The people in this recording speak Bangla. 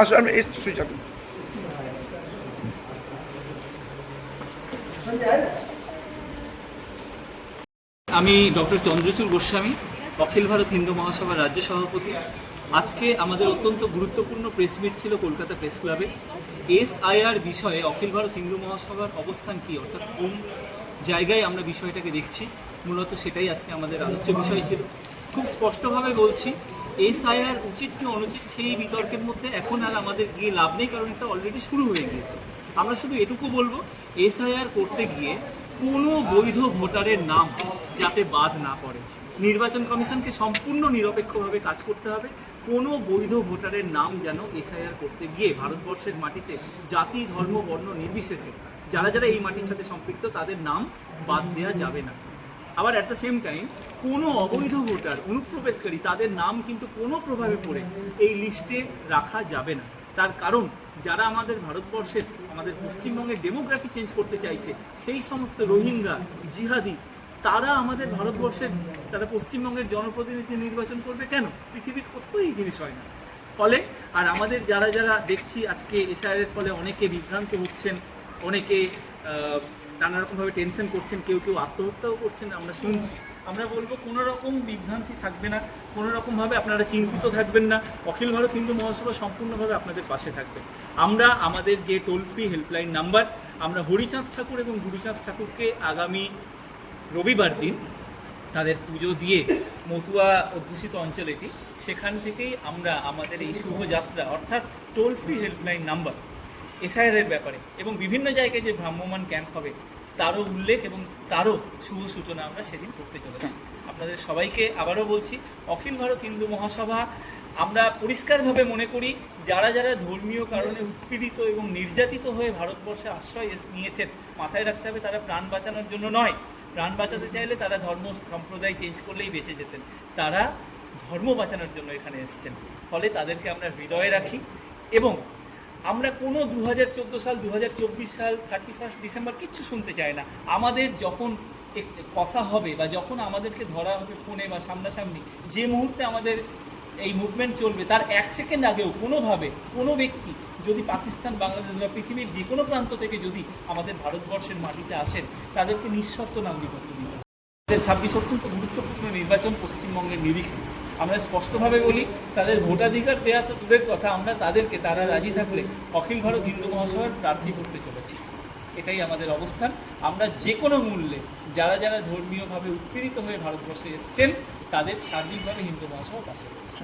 আমি এসছি সুযোগ আমি ডক্টর চন্দ্রচূড় গোস্বামী, অখিল ভারত হিন্দু মহাসভার রাজ্য সভাপতি। আজকে আমাদের অত্যন্ত গুরুত্বপূর্ণ প্রেস মিট ছিল কলকাতা প্রেস ক্লাবে এসআইআর বিষয়ে অখিল ভারত হিন্দু মহাসভার অবস্থান কি, অর্থাৎ কোন জায়গায় আমরা বিষয়টাকে দেখছি, মূলত সেটাই আজকে আমাদের আলোচ্য বিষয় ছিল। খুব স্পষ্টভাবে বলছি এসআইআর উচিত কি অনুচিত সেই বিতর্কের মধ্যে এখন আর আমাদের গিয়ে লাভ নেই, কারণ এটা অলরেডি শুরু হয়ে গিয়েছে। আমরা শুধু এটুকু বলব, এসআইআর করতে গিয়ে কোনো বৈধ ভোটারের নাম যাতে বাদ না পড়ে। নির্বাচন কমিশনকে সম্পূর্ণ নিরপেক্ষভাবে কাজ করতে হবে, কোনো বৈধ ভোটারের নাম যেন এসআইআর করতে গিয়ে ভারতবর্ষের মাটিতে জাতি, ধর্ম, বর্ণ নির্বিশেষে যারা যারা এই মাটির সাথে সম্পৃক্ত, তাদের নাম বাদ দেওয়া যাবে না। আবার অ্যাট দ্য সেম টাইম কোনো অবৈধ ভোটার, অনুপ্রবেশকারী, তাদের নাম কিন্তু কোনো প্রভাবে পড়ে এই লিস্টে রাখা যাবে না। তার কারণ, যারা আমাদের ভারতবর্ষের, আমাদের পশ্চিমবঙ্গের ডেমোগ্রাফি চেঞ্জ করতে চাইছে, সেই সমস্ত রোহিঙ্গা, জিহাদি, তারা আমাদের ভারতবর্ষের, তারা পশ্চিমবঙ্গের জনপ্রতিনিধি নির্বাচন করবে কেন? পৃথিবীর কোথাও এই জিনিস হয় না। ফলে, আর আমাদের যারা যারা দেখছি, আজকে এসআইআর ফলে অনেকে বিভ্রান্ত হচ্ছেন, অনেকে নানা রকমভাবে টেনশন করছেন, কেউ কেউ আত্মহত্যাও করছেন, আমরা শুনছি। আমরা বলব কোনো রকম বিভ্রান্তি থাকবে না, কোনো রকমভাবে আপনারা চিন্তিত থাকবেন না, অখিল ভারত হিন্দু মহাসভা সম্পূর্ণভাবে আপনাদের পাশে থাকবে। আমরা আমাদের যে টোল ফ্রি হেল্পলাইন নাম্বার আমরা হরিচাঁদ ঠাকুর এবং গুরুচাঁদ ঠাকুরকে আগামী রবিবার দিন তাদের পুজো দিয়ে মতুয়া অধ্যুষিত অঞ্চল এটি, সেখান থেকেই আমরা আমাদের এই শুভযাত্রা অর্থাৎ toll free helpline number SIR এর ব্যাপারে এবং বিভিন্ন জায়গায় যে ভ্রাম্যমান ক্যাম্প হবে, তারও উল্লেখ এবং তারও শুভ সূচনা আমরা সেদিন করতে চলেছি। আপনাদের সবাইকে আবারও বলছি, অখিল ভারত হিন্দু মহাসভা আমরা পরিষ্কারভাবে মনে করি, যারা যারা ধর্মীয় কারণে উৎপীড়িত এবং নির্যাতিত হয়ে ভারতবর্ষে আশ্রয় নিয়েছেন, মাথায় রাখতে হবে তারা প্রাণ বাঁচানোর জন্য নয়। প্রাণ বাঁচাতে চাইলে তারা ধর্ম সম্প্রদায় চেঞ্জ করলেই বেঁচে যেতেন। তারা ধর্ম বাঁচানোর জন্য এখানে এসছেন। ফলে তাদেরকে আমরা হৃদয়ে রাখি এবং আমরা কোনো দু হাজার চোদ্দ সাল দু হাজার চব্বিশ সাল থার্টি ফার্স্ট ডিসেম্বর কিচ্ছু শুনতে চাই না। আমাদের যখন কথা হবে বা যখন আমাদেরকে ধরা হবে ফোনে বা সামনাসামনি, যে মুহূর্তে আমাদের এই মুভমেন্ট চলবে, তার এক সেকেন্ড আগেও কোনোভাবে কোনো ব্যক্তি যদি পাকিস্তান, বাংলাদেশ বা পৃথিবীর যে কোনো প্রান্ত থেকে যদি আমাদের ভারতবর্ষের মাটিতে আসেন, তাদেরকে নিঃশর্ত নাগরিকত্ব দিতে হবে। ছাব্বিশ অত্যন্ত গুরুত্বপূর্ণ নির্বাচন পশ্চিমবঙ্গের নিরিখে। আমরা স্পষ্টভাবে বলি, তাদের ভোটাধিকার দেয়া তো দূরের কথা, আমরা তাদেরকে, তারা রাজি থাকলে অখিল ভারত হিন্দু মহাসভার প্রার্থী করতে চলেছি। এটাই আমাদের অবস্থান। আমরা যে কোনো মূল্যে যারা যারা ধর্মীয়ভাবে উৎপীড়িত হয়ে ভারতবর্ষে এসছেন, তাদের সার্বিকভাবে হিন্দু মহাসভা পাশে রয়েছে।